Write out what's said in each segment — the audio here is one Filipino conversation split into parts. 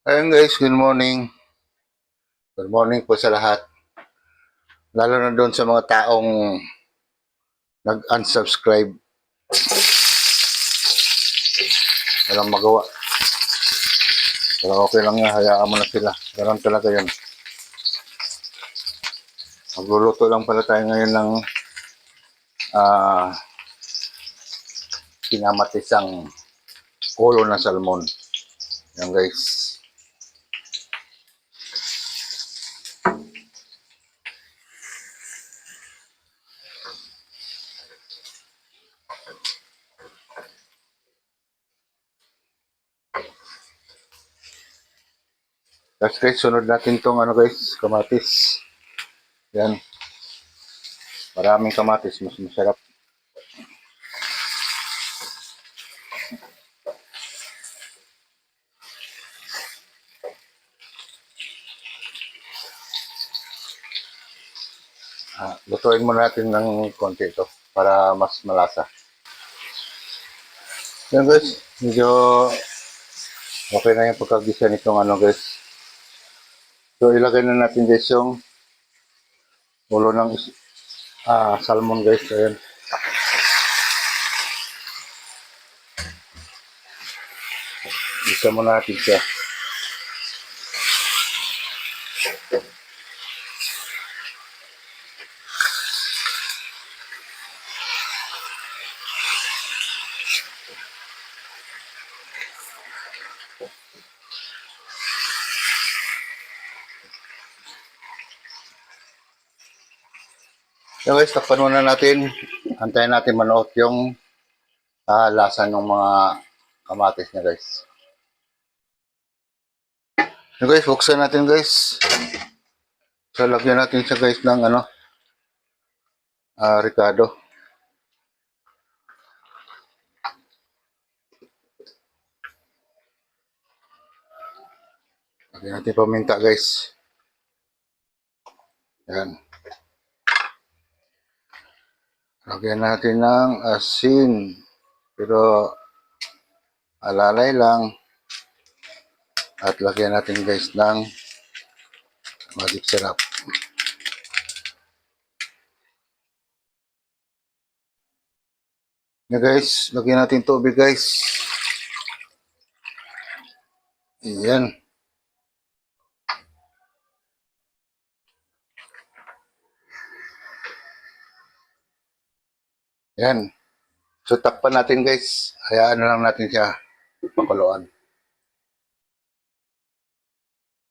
Ayun guys, good morning. Good morning po sa lahat. Lalo na doon sa mga taong nag-unsubscribe. Walang magawa. Pero okay lang nga, hayaan mo na sila. Ganun talaga yun. Magluluto lang pala tayo ngayon ng ah kinamatisang ulo ng salmon. Yan guys. Tapos guys, sunod natin tong ano guys, kamatis. Yan. Maraming kamatis, mas masarap. Ah, lutuin muna natin ng konti ito para mas malasa. Yan guys, medyo okay na yung pagkagisa nitong ano guys. So ilagay na natin guys yung ulo ng ah, salmon guys. Ayan. Isa muna natin siya. So guys, takpan muna natin. Antayin natin manuot yung ah, lasa ng mga kamatis niya guys. So guys, buksan natin guys. So lagyan natin siya guys ng ano, ah, Ricardo. Lagyan natin paminta guys. Yan. Lagyan natin ng asin. Pero alalay lang. At lagyan natin guys ng magic syrup. Na guys, lagyan natin tubig guys. Ayan. Yan. So takpan natin guys. Hayaan na lang natin siya pakuluan.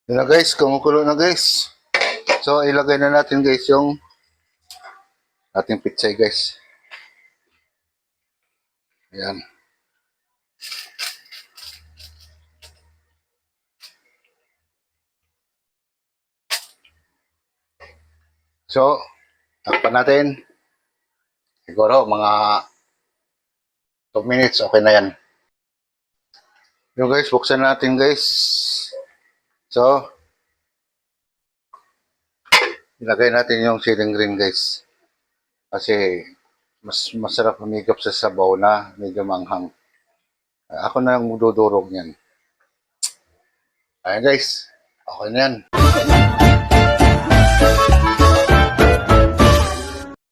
Yan na guys, kumukulo na guys. So ilagay na natin guys yung ating pitsay guys. Yan. So, takpan natin. Siguro mga 2 minutes, okay na yan. Yung guys, buksan natin guys. So, ilagay natin yung ceiling green guys. Kasi, mas masarap humigop sa sabaw na medyo manghang. Ako na lang magdudurog niyan. Ayan guys, okay na yan.